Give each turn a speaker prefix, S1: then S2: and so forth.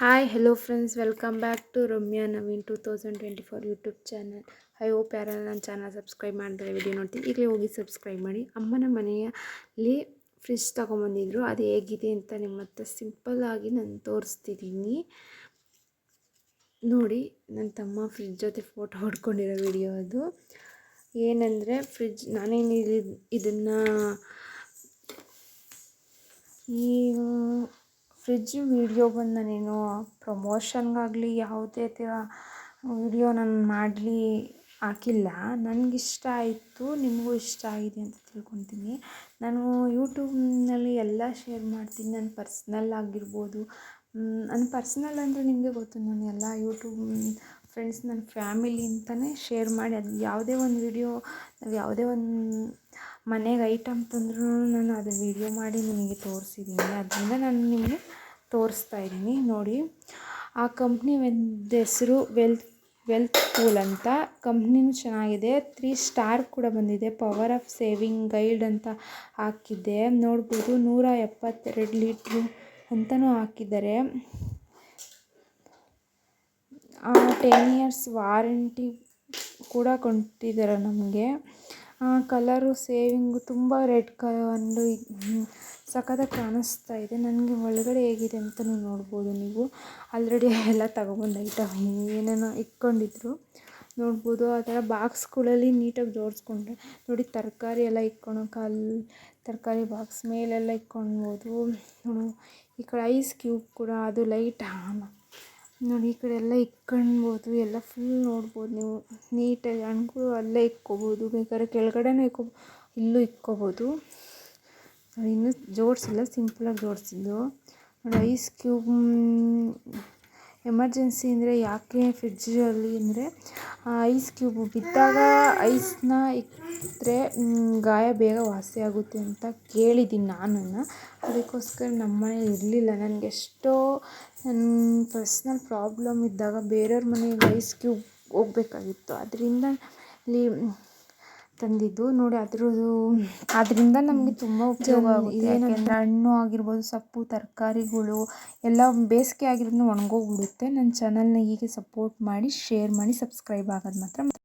S1: Hi hello friends welcome back to Ramya Naveen two thousand twenty four YouTube channel I hope ಯಾರೆಲ್ಲ ನನ್ನ channel subscribe ಮಾಡಿದ್ರೆ video ನೋಡ್ತೀನಿ. ಈಗಲೇ ಹೋಗಿ subscribe ಮಾಡಿ. ಅಮ್ಮನ ಮನೆಯಲ್ಲಿ ಫ್ರಿಜ್ ತೊಗೊಂಬಂದಿದ್ರು. ಅದು ಹೇಗಿದೆ ಅಂತ ನಿಮ್ಮ ಹತ್ರ ಸಿಂಪಲ್ಲಾಗಿ ನಾನು ತೋರಿಸ್ತಿದ್ದೀನಿ. ನೋಡಿ ನನ್ನ ತಮ್ಮ ಫ್ರಿಜ್ ಜೊತೆ ಫೋಟೋ ಹೊಡ್ಕೊಂಡಿರೋ ವಿಡಿಯೋ ಅದು. ಏನಂದರೆ ಫ್ರಿಜ್ ನಾನೇನು ಇದನ್ನು ಈ ಫ್ರಿಜ್ ವೀಡಿಯೋ ಬಂದು ನಾನೇನು ಪ್ರಮೋಷನ್ಗಾಗಲಿ ಯಾವುದೇ ಥರ ವೀಡಿಯೋ ನಾನು ಮಾಡಲಿ ಹಾಕಿಲ್ಲ. ನನಗಿಷ್ಟ ಆಯಿತು, ನಿಮಗೂ ಇಷ್ಟ ಆಗಿದೆ ಅಂತ ತಿಳ್ಕೊತೀನಿ. ನಾನು ಯೂಟ್ಯೂಬ್ನಲ್ಲಿ ಎಲ್ಲ ಶೇರ್ ಮಾಡ್ತೀನಿ. ನನ್ನ ಪರ್ಸ್ನಲ್ ಆಗಿರ್ಬೋದು. ನನ್ನ ಪರ್ಸ್ನಲ್ ಅಂದರೆ ನಿಮಗೆ ಗೊತ್ತು. ನಾನು ಎಲ್ಲ ಯೂಟ್ಯೂಬ್ ಫ್ರೆಂಡ್ಸ್, ನನ್ನ ಫ್ಯಾಮಿಲಿ ಅಂತಲೇ ಶೇರ್ ಮಾಡಿ. ಅದು ಯಾವುದೇ ಒಂದು ವೀಡಿಯೋ, ನಾವು ಯಾವುದೇ ಒಂದು ಮನೆಗೆ ಐಟಮ್ ತಂದ್ರೂ ನಾನು ಅದು ವೀಡಿಯೋ ಮಾಡಿ ನಿಮಗೆ ತೋರಿಸಿದ್ದೀನಿ. ಅದರಿಂದ ನಾನು ನಿಮಗೆ ತೋರಿಸ್ತಾ ಇದ್ದೀನಿ. ನೋಡಿ, ಆ ಕಂಪ್ನಿ ಒಂದು ಹೆಸರು ವೆಲ್ತ್ ವೆಲ್ತ್ ಪೂಲ್ ಅಂತ. ಕಂಪ್ನಿನೂ ಚೆನ್ನಾಗಿದೆ. ತ್ರೀ ಸ್ಟಾರ್ ಕೂಡ ಬಂದಿದೆ. ಪವರ್ ಆಫ್ ಸೇವಿಂಗ್ ಗೈಡ್ ಅಂತ ಹಾಕಿದ್ದೆ. ನೋಡ್ಬೋದು, ನೂರ ಎಪ್ಪತ್ತೆರಡು ಲೀಟ್ರು ಅಂತಲೂ ಹಾಕಿದ್ದಾರೆ. ಟೆನ್ ಇಯರ್ಸ್ ವಾರಂಟಿ ಕೂಡ ಕೊಟ್ಟಿದ್ದಾರೆ ನಮಗೆ. ಕಲರು ಸೇವಿಂಗು ತುಂಬ ರೆಡ್ ಕ ಒಂದು ಸಖತ್ತಾಗಿ ಕಾಣಿಸ್ತಾ ಇದೆ. ನನಗೆ ಒಳಗಡೆ ಹೇಗಿದೆ ಅಂತ ನೀವು ನೋಡ್ಬೋದು ನೀವು. ಆಲ್ರೆಡಿ ಎಲ್ಲ ತಗೊಬಂದು ಐಟಮ್ ಏನೇನೋ ಇಟ್ಕೊಂಡಿದ್ರು. ನೋಡ್ಬೋದು, ಆ ಥರ ಬಾಕ್ಸ್ಗಳಲ್ಲಿ ನೀಟಾಗಿ ಜೋಡಿಸ್ಕೊಂಡ್ರೆ, ನೋಡಿ ತರಕಾರಿ ಎಲ್ಲ ಇಟ್ಕೊಳಕ್ಕೆ ಅಲ್ಲಿ ತರಕಾರಿ ಬಾಕ್ಸ್ ಮೇಲೆಲ್ಲ ಇಟ್ಕೊಳ್ಬೋದು. ಈ ಕಡೆ ಐಸ್ ಕ್ಯೂಬ್ ಕೂಡ, ಅದು ಲೈಟ್ ನೋಡಿ, ಈ ಕಡೆ ಎಲ್ಲ ಇಟ್ಕೊಳ್ಬೋದು ಎಲ್ಲ ಫುಲ್ ನೋಡ್ಬೋದು ನೀವು. ನೀಟಾಗಿ ಹಣ್ಗಳು ಅಲ್ಲೇ ಇಟ್ಕೊಬೋದು ಬೇಕಾದ್ರೆ ಕೆಳಗಡೆನೂ ಇಕ್ಕೋ ಇಲ್ಲೂ ಇಟ್ಕೋಬೋದು ಇನ್ನೂ ಜೋಡಿಸಿಲ್ಲ ಸಿಂಪಲಾಗಿ ಜೋಡಿಸಿದ್ದು. ಐಸ್ ಕ್ಯೂಬ್ ಎಮರ್ಜೆನ್ಸಿ ಅಂದರೆ ಯಾಕೆ ಫ್ರಿಜ್ಜಲ್ಲಿ ಅಂದರೆ ಐಸ್ ಕ್ಯೂಬ್ ಬಿದ್ದಾಗ ಐಸ್ನ ಇಟ್ಟರೆ ಗಾಯ ಬೇಗ ವಾಸಿಯಾಗುತ್ತೆ ಅಂತ ಕೇಳಿದ್ದೀನಿ ನಾನು ಅದಕ್ಕೋಸ್ಕರ ನಮ್ಮ ಮನೇಲಿ ಇರಲಿಲ್ಲ. ನನಗೆ ಎಷ್ಟೋ ನನ್ನ ಪರ್ಸ್ನಲ್ ಪ್ರಾಬ್ಲಮ್ ಇದ್ದಾಗ ಬೇರೆಯವ್ರ ಮನೆಗೆ ಐಸ್ ಕ್ಯೂಬ್ ಹೋಗ್ಬೇಕಾಗಿತ್ತು. ಅದರಿಂದ ಇಲ್ಲಿ ತಂದಿದ್ದು. ನೋಡಿ ಅದ್ರದ್ದು ಅದರಿಂದ ನಮಗೆ ತುಂಬ ಉಪಯೋಗ ಆಗುತ್ತೆ. ಹಣ್ಣು ಆಗಿರ್ಬೋದು ಸೊಪ್ಪು ತರಕಾರಿಗಳು ಎಲ್ಲ ಬೇಸಿಗೆ ಆಗಿರೋದನ್ನ ಒಣಗೋಗ್ಬಿಡುತ್ತೆ. ನನ್ನ ಚಾನಲ್ನ ಹೀಗೆ ಸಪೋರ್ಟ್ ಮಾಡಿ ಶೇರ್ ಮಾಡಿ ಸಬ್ಸ್ಕ್ರೈಬ್ ಆಗೋದು ಮಾತ್ರ